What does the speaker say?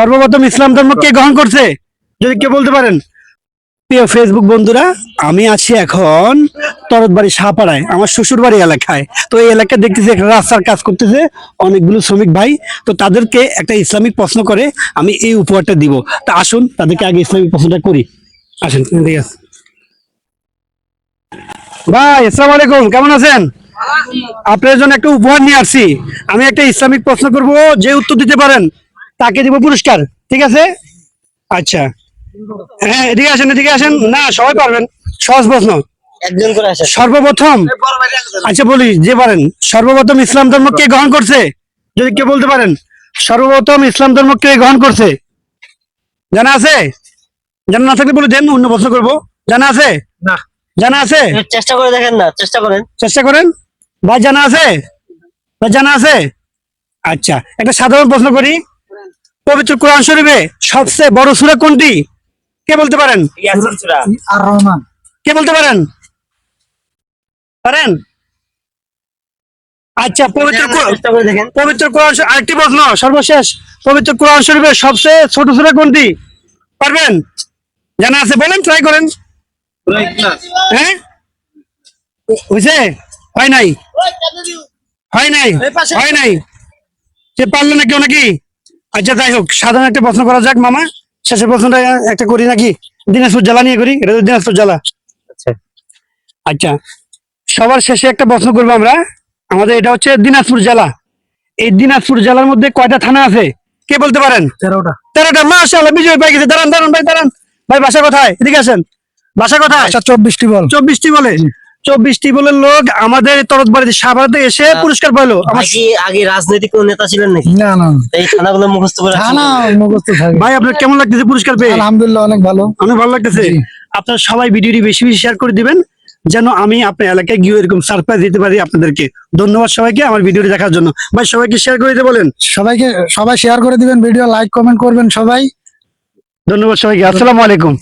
সর্বপ্রথম ইসলাম ধর্ম কে গ্রহণ করছে? যদি কে বলতে পারেন? প্রিয় ফেসবুক বন্ধুরা, আমি আছি এখন তরতবাড়ি শাহপাড়ায় আমার শ্বশুর বাড়ি এলাকায়। তো এই এলাকায় দেখতেছি একটা রাস্তার কাজ করতেছে অনেকগুলো শ্রমিক ভাই। তো তাদেরকে একটা ইসলামিক প্রশ্ন করে আমি এই উপহারটা দিব। তা আসুন, তাদেরকে আগে ইসলামিক প্রশ্নটা করি। আসেন ঠিক আছে ভাই, আসসালামু আলাইকুম, কেমন আছেন? আপনার জন্য একটা উপহার নিয়ে আসছি। আমি একটা ইসলামিক প্রশ্ন করব, যে উত্তর দিতে পারেন। তাকে দিব পুরস্কার ঠিক আছে? আচ্ছা। হ্যাঁ এদিকে আসেন এদিকে আসেন। না সবাই পারবেন। সহজ প্রশ্ন। একজন করে আসে সর্বপ্রথম আচ্ছা বলি যে পারেন সর্বপ্রথম ইসলাম ধর্ম কে গ্রহণ করছে? যদি কে বলতে পারেন সর্বপ্রথম ইসলাম ধর্ম কে গ্রহণ করছে? জানা আছে? জানা না থাকলে বলে দেন অন্য প্রশ্ন করব। জানা আছে? না। জানা আছে? চেষ্টা করে দেখেন না চেষ্টা করেন। চেষ্টা করেন। ভাই জানা আছে? ভাই জানা আছে? আচ্ছা একটা সাধারণ প্রশ্ন করি। পবিত্র কোরআন শরীফে সবচেয়ে বড় সূরা কোনটি? কে বলতে পারেন? আর রহমান। কে বলতে পারেন? পারেন? আচ্ছা পবিত্র পবিত্র কোরআন আরেকটি প্রশ্ন সর্বশেষ পবিত্র কোরআন শরীফের সবচেয়ে ছোট সূরা কোনটি? পারবেন? জানা আছে বলেন ট্রাই করেন। হ্যাঁ? হয়েছে? হয় নাই? হয় নাই? হয় নাই? সে পারল না কেউ নাকি? আচ্ছা যাই হোক সাধারণ একটা প্রশ্ন করা যাক মামা। শেষের প্রশ্নটা একটা করি নাকি? দিনাজপুর জেলা নিয়ে করি এটা তো দিনাজপুর জেলা। আচ্ছা। আচ্ছা সবার শেষে একটা প্রশ্ন করব আমরা। আমাদের এটা হচ্ছে দিনাজপুর জেলা। এই দিনাজপুর জেলার মধ্যে কয়টা থানা আছে? কে বলতে পারেন? তেরোটা। তেরোটা মাশাআল্লাহ বিজয় পাই গেছে। দাঁড়ান দাঁড়ান ভাই দাঁড়ান। ভাই বাসা কোথায়? এদিকে আসেন। বাসা কোথায়? আচ্ছা চব্বিশটি বল। চব্বিশটি বলে? চব্বিশটি বলে লোক আমাদের তরতবাড়িতে সাভারতে এসে পুরস্কার পাইলো। আমার ভাই কি আগে রাজনৈতিক কোন নেতা ছিলেন নাকি? না না। এই থানাগুলো মুখস্থ করে থানা মুখস্থ থাকে। ভাই আপনার কেমন লাগতেছে পুরস্কার পেয়ে? আলহামদুলিল্লাহ অনেক ভালো। অনেক ভালো লাগতেছে। আপনারা সবাই ভিডিওটি বেশি বেশি শেয়ার করে দিবেন যেন আমি আপনার এলাকায় গিয়ে এরকম সারপ্রাইজ দিতে পারি আপনাদেরকে। ধন্যবাদ সবাইকে আমার ভিডিওটি দেখার জন্য। ভাই সবাইকে শেয়ার করে দিতে বলেন। সবাইকে সবাই শেয়ার করে দিবেন ভিডিও লাইক কমেন্ট করবেন সবাই। ধন্যবাদ সবাইকে। আসসালামু আলাইকুম।